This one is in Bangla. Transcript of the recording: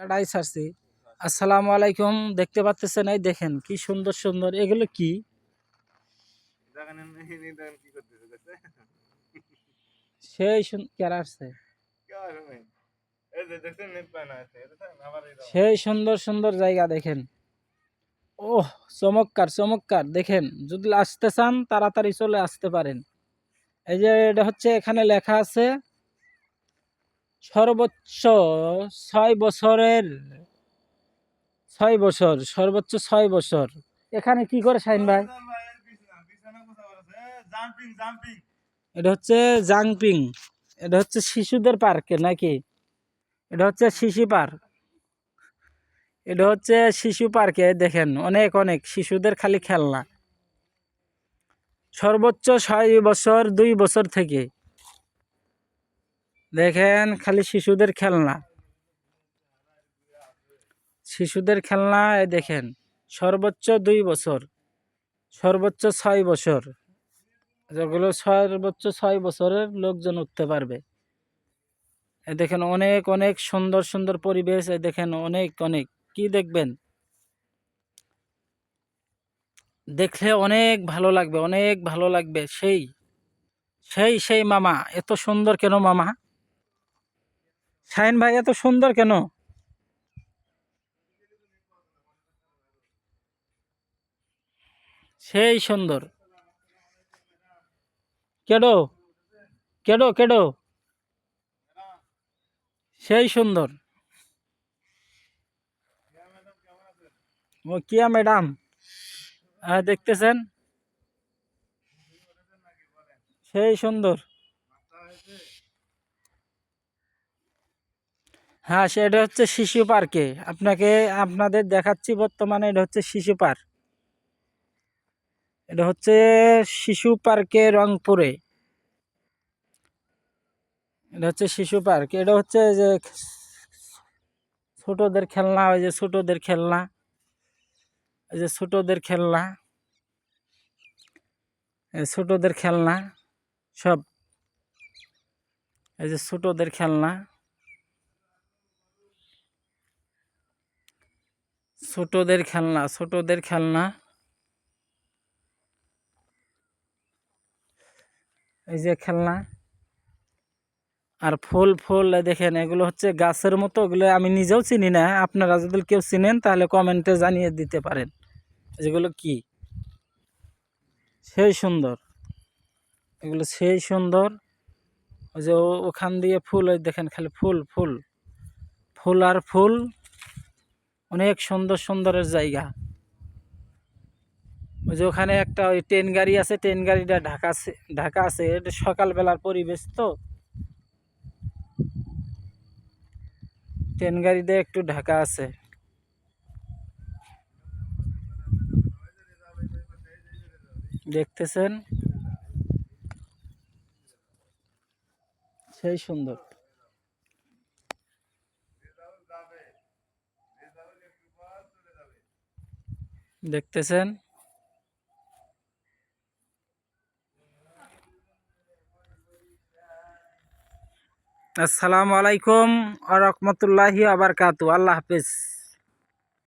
এটাই ছাড়ছি। আসসালামু আলাইকুম, দেখতে পাচ্ছেন এই দেখেন, কি সুন্দর সুন্দর। এগুলো কি? সেই কেরা আসছে। সেই সুন্দর সুন্দর জায়গা দেখেন। ওহ, চমৎকার চমৎকার। দেখেন, যদি আসতে চান, তাড়াতাড়ি চলে আসতে পারেন। এই যে এটা হচ্ছে, এখানে লেখা আছে সর্বোচ্চ ছয় বছরের, ছয় বছর, সর্বোচ্চ ছয় বছর। এখানে কি করে শাহিন ভাই? এটা হচ্ছে জাংপিং। এটা হচ্ছে শিশুদের পার্কে নাকি? এটা হচ্ছে শিশু পার্ক। এটা হচ্ছে শিশু পার্কে, দেখেন, অনেক অনেক শিশুদের খালি খেলনা। সর্বোচ্চ ছয় বছর, দুই বছর থেকে। দেখেন খালি শিশুদের খেলনা। শিশুদের খেলনা দেখেন, সর্বোচ্চ দুই বছর, সর্বোচ্চ ছয় বছর, যেগুলো সর্বোচ্চ ছয় বছরের লোকজন উঠতে পারবে। এ দেখেন, অনেক অনেক সুন্দর সুন্দর পরিবেশ, এই দেখেন, অনেক অনেক, কি দেখবেন? দেখলে অনেক ভালো লাগবে, অনেক ভালো লাগবে, সেই সেই সেই মামা, এত সুন্দর কেন মামা? শাহিন ভাই, এত সুন্দর কেন? সেই সুন্দর। কেডো? কেডো কেডো? সেই সুন্দর। ও, কিয়া ম্যাডাম? দেখতেছেন? সেই সুন্দর। হ্যাঁ সেটা হচ্ছে শিশু পার্কে। আপনাকে, আপনাদের দেখাচ্ছি বর্তমানে, এটা হচ্ছে শিশু পার্ক। এটা হচ্ছে শিশু পার্কে রংপুরে। এটা হচ্ছে শিশু পার্ক। এটা হচ্ছে যে ছোটদের খেলনা, ওই যে ছোটদের খেলনা। ওই যে ছোটদের খেলনা। ছোটদের খেলনা, সব। এই যে ছোটদের খেলনা। ছোটদের খেলনা ছোটদের খেলনা। এই যে খেলনা। আর ফুল ফুল দেখেন, এগুলো হচ্ছে গাছের মতো ওগুলো আমি নিজেও চিনি না। আপনারা যদি কেউ চিনেন, তাহলে কমেন্টে জানিয়ে দিতে পারেন। যেগুলো কি? সেই সুন্দর। এগুলো সেই সুন্দর। ওই যে ওখান দিয়ে ফুল, ওই দেখেন, খালি ফুল ফুল। ফুল আর ফুল। অনেক সুন্দর সুন্দরের জায়গা। ওই যে ওখানে একটা ওই ট্রেন গাড়ি আছে, ট্রেন গাড়িটা ঢাকা ঢাকা আছে। এটা সকালবেলার পরিবেশ তো। ট্রেন গাড়িতে একটু ঢাকা আছে। দেখতেছেন? সেই সুন্দর। দেখতেছেন? আসসালামু আলাইকুম আ রহমতুল্লাহি আবার কাতু আল্লাহ হাফিজ।